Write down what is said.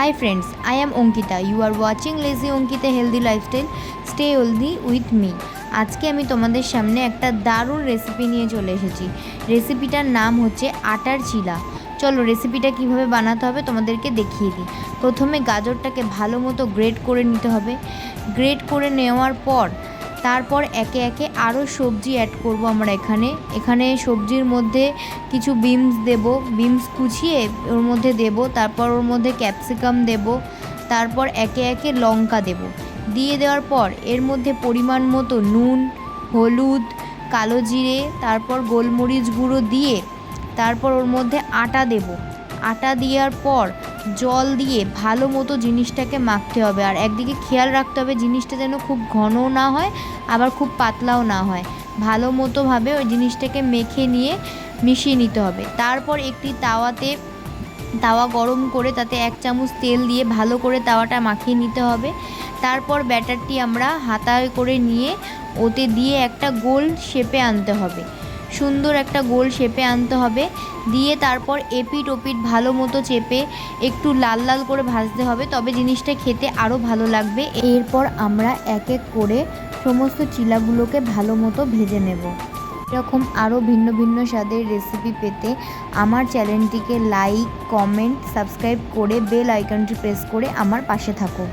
Hi friends, I am Onkita. You are watching Lazy Onkita Healthy Lifestyle. Stay healthy with me. আজকে আমি তোমাদের সামনে একটা দারুণ রেসিপি নিয়ে চলে এসেছি রেসিপিটার নাম হচ্ছে আটার চিলা চলো রেসিপিটা কীভাবে বানাতে হবে তোমাদেরকে দেখিয়ে দিই প্রথমে গাজরটাকে ভালো মতো গ্রেট করে নিতে হবে গ্রেট করে নেওয়ার পর তারপর একে একে আরও সবজি অ্যাড করব আমরা এখানে। এখানে সবজির মধ্যে কিছু বিমস দেব। বিমস কুচিয়ে ওর মধ্যে দেব। তারপর ওর মধ্যে ক্যাপসিকাম দেব। তারপর একে একে লঙ্কা দেব। দিয়ে দেওয়ার পর এর মধ্যে পরিমাণ মতো নুন, হলুদ, কালো জিরে, তারপর গোলমরিচ গুঁড়ো দিয়ে তারপর ওর মধ্যে আটা দেব। আটা দেওয়ার পর জল দিয়ে ভালো মতো জিনিসটাকে মাখতে হবে। আর একদিকে খেয়াল রাখতে হবে জিনিসটা যেন খুব ঘনও না হয়, আবার খুব পাতলাও না হয়। ভালো মতোভাবে ওই জিনিসটাকে মেখে নিয়ে মিশিয়ে নিতে হবে। তারপর একটি তাওয়াতে তাওয়া গরম করে তাতে এক চামচ তেল দিয়ে ভালো করে তাওয়াটা মাখিয়ে নিতে হবে। তারপর ব্যাটারটি আমরা হাতায় করে নিয়ে ওতে দিয়ে একটা গোল শেপে আনতে হবে। সুন্দর একটা গোল শেপে আনতে হবে। দিয়ে তারপর এপিট ওপিট ভালো মতো চেপে একটু লাল লাল করে ভাজতে হবে। তবে জিনিসটা খেতে আরও ভালো লাগবে। এরপর আমরা এক এক করে সমস্ত চিলাগুলোকে ভালো মতো ভেজে নেব। এরকম আরও ভিন্ন ভিন্ন স্বাদের রেসিপি পেতে আমার চ্যানেলটিকে লাইক কমেন্ট সাবস্ক্রাইব করে বেল আইকনটি প্রেস করে আমার পাশে থাকো।